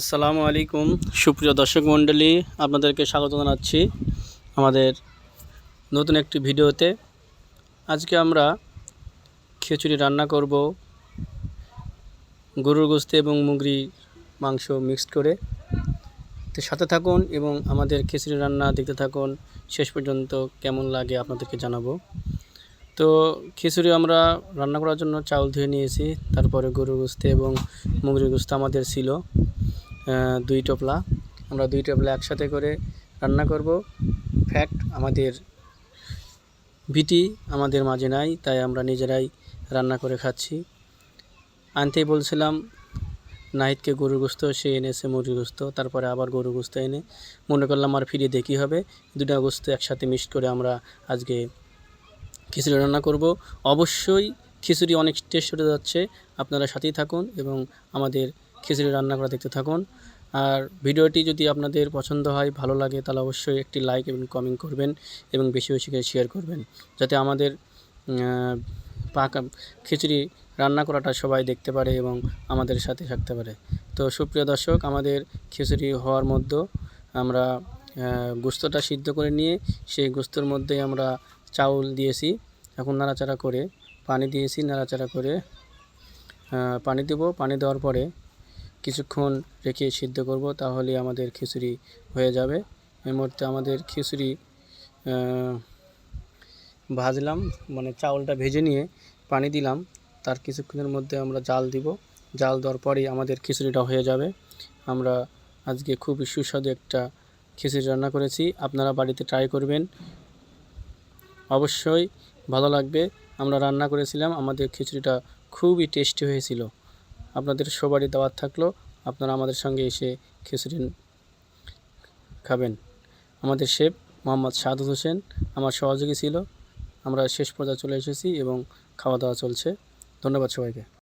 আসসালামু আলাইকুম। সুপ্রিয় দর্শক মণ্ডলী, আপনাদেরকে স্বাগত জানাচ্ছি আমাদের নতুন একটি ভিডিওতে। আজকে আমরা খিচুড়ি রান্না করব, গরুর গোস্ত এবং মুগরি মাংস মিক্সড করে। তো সাথে থাকুন এবং আমাদের খিচুড়ি রান্না দেখতে থাকুন। শেষ পর্যন্ত কেমন লাগে আপনাদেরকে জানাব। তো খিচুড়ি আমরা রান্না করার জন্য চাউল ধুয়ে নিয়েছি, তারপরে গরুর গোস্ত এবং মুগরির গোস্ত আমাদের ছিল। দুই টোপলা। আমরা দুই টোপলা একসাথে করে রান্না করব। ফ্যাক্ট আমাদের বিটি আমাদের মাঝে নাই, তাই আমরা নিজেরাই রান্না করে খাচ্ছি। আনতেই বলছিলাম, নাহিদকে গরুর গোস্ত, সে এনেছে মুরগির গোস্ত, তারপরে আবার গরুর গোস্ত এনে। মনে করলাম আর ফিরে দেখি হবে। দুটা গোস্ত একসাথে মিক্সড করে আমরা আজকে খিচুড়ি রান্না করব। অবশ্যই খিচুড়ি অনেক টেস্ট হতে যাচ্ছে। আপনারা সাথেই থাকুন এবং আমাদের খিচুড়ি রান্না করা দেখতে থাকুন। আর ভিডিওটি যদি আপনাদের পছন্দ হয়, ভালো লাগে, তাহলে অবশ্যই একটি লাইক এবং কমেন্ট করবেন এবং বেশি বেশি করে শেয়ার করবেন। যাতে আমাদের পাকা খিচুড়ি রান্না করাটা সবাই দেখতে পারে এবং আমাদের সাথে থাকতে পারে। তো সুপ্রিয় দর্শক, আমাদের খিচুড়ি হওয়ার মধ্যে আমরা গোস্তটা সিদ্ধ করে নিয়ে, সেই গোস্তর মধ্যে আমরা চাউল দিয়েছি। এখন নাড়াচাড়া করে পানি দিয়েছি নাড়াচাড়া করে। পানি দেব। পানি দেওয়ার পরে কিছুক্ষণ রেখে সিদ্ধ করব, তাহলে আমাদের খিচুড়ি হয়ে যাবে। এই মুহূর্তে আমাদের খিচুড়ি ভাজলাম মানে চাউলটা ভেজে নিয়ে পানি দিলাম। তার কিছুক্ষণের মধ্যে আমরা জাল দিব। জাল দেওয়ার পরেই আমাদের খিচুড়িটা হয়ে যাবে। আমরা আজকে খুবই সুস্বাদু একটা খিচুড়ি রান্না করেছি। আপনারা বাড়িতে ট্রাই করবেন। অবশ্যই ভালো লাগবে। আমরা রান্না করেছিলাম, আমাদের খিচুড়িটা খুবই টেস্টি হয়েছিল। আপনাদের সবারই দাওয়াত থাকল, আপনারা আমাদের সঙ্গে এসে খিচুড়ি খাবেন। আমাদের শেফ মোহাম্মদ সাদুদ হোসেন আমার সহযোগী ছিল। আমরা শেষ পর্যায়ে চলে এসেছি এবং খাওয়া দাওয়া চলছে। ধন্যবাদ সবাইকে।